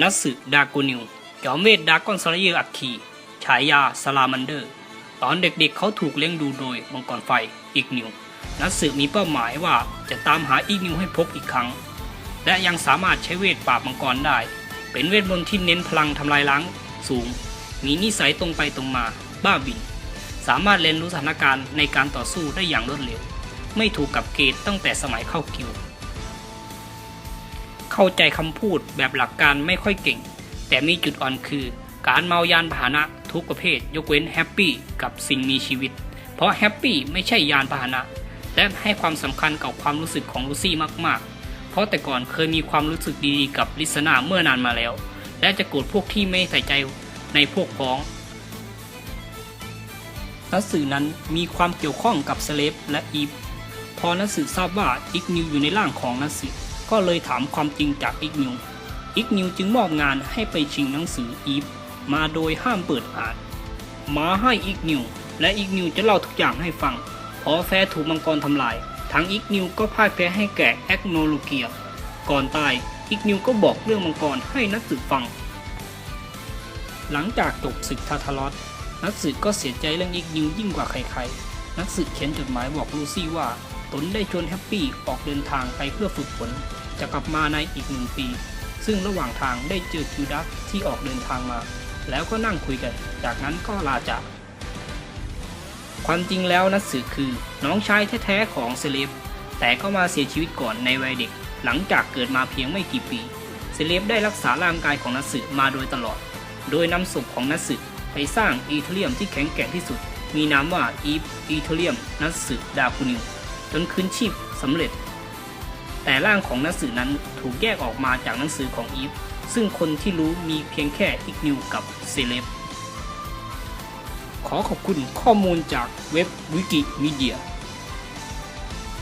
นัตสึดาโกนิวจอมเวทดากอนสลาเยอร์อัคคีฉายาสลามันเดอร์ ตอนเด็กๆเขาถูกเลี้ยงดูโดยมังกรไฟอีกนิว นัตสึมีเป้าหมายว่าจะตามหาอีกนิวให้พบอีกครั้ง และยังสามารถใช้เวทปราบมังกรได้ เป็นเวทมนต์ที่เน้นพลังทำลายล้างสูง มีนิสัยตรงไปตรงมา บ้าบิน สามารถเรียนรู้สถานการณ์ในการต่อสู้ได้อย่างรวดเร็ว ไม่ถูกกับเกณฑ์ตั้งแต่สมัยเข้ากิว เข้าใจคำพูดแบบหลักการไม่ค่อยเก่ง แต่มีจุดอ่อนคือ การเมายานพาหนะทุกประเภท ยกเว้นแฮปปี้กับสิ่งมีชีวิต เพราะแฮปปี้ไม่ใช่ยานพาหนะ และให้ความสำคัญกับความรู้สึกของลูซี่มากๆ เพราะแต่ก่อนเคยมีความรู้สึกดีๆกับลิซนาเมื่อนานมาแล้ว และจะโกรธพวกที่ไม่ใส่ใจในพวกพ้องนักสื่อนั้นมีความเกี่ยวข้องกับเซเลบและอีฟพอนักสือทราบว่าอิกนิวอยู่ในร่างของนักสือ ก็เลยถามความจริงจากอิกนิว อิกนิวจึงมอบงานให้ไปชิงหนังสืออีฟมาโดยห้ามเปิดอ่าน มาให้อิกนิว และอิกนิวจะเล่าทุกอย่างให้ฟัง พอแฟถูกมังกรทำลายทางอิกนิวก็พ่ายแพ้ให้แก่แอกโนโลเกีย ก่อนตาย อิกนิวก็บอกเรื่องมังกรให้นักสืบฟัง หลังจากจบศึกทาทารอสนักสืบก็เสียใจเรื่องอิกนิวยิ่งกว่าใครๆ นักสืบเขียนจดหมายบอกลูซี่ว่า ตนได้ชวนแฮปปี้ออกเดินทางไปเพื่อฝึกฝน จะกลับมาในอีกหนึ่งปี ซึ่งระหว่างทางได้เจอคิวดัสที่ออกเดินทางมา แล้วก็นั่งคุยกัน จากนั้นก็ลาจากความจริงแล้วนัทสือคือน้องชายแท้ๆของเซเลบแต่ก็มาเสียชีวิตก่อนในวัยเด็ก หลังจากเกิดมาเพียงไม่กี่ปี เซเลบได้รักษาร่างกายของนัทสือมาโดยตลอด โดยนำศพของนัทสือไปสร้างอีเทเรียมที่แข็งแกร่งที่สุด มีนามว่าอีฟอีเทเรียมนัทสือดาคูนิว จนคืนชีพสำเร็จ แต่ร่างของหนังสือนั้นถูกแยกออกมาจากหนังสือของอีฟซึ่งคนที่รู้มีเพียงแค่อิกนิวกับเซเลบขอขอบคุณข้อมูลจากเว็บวิกิมีเดีย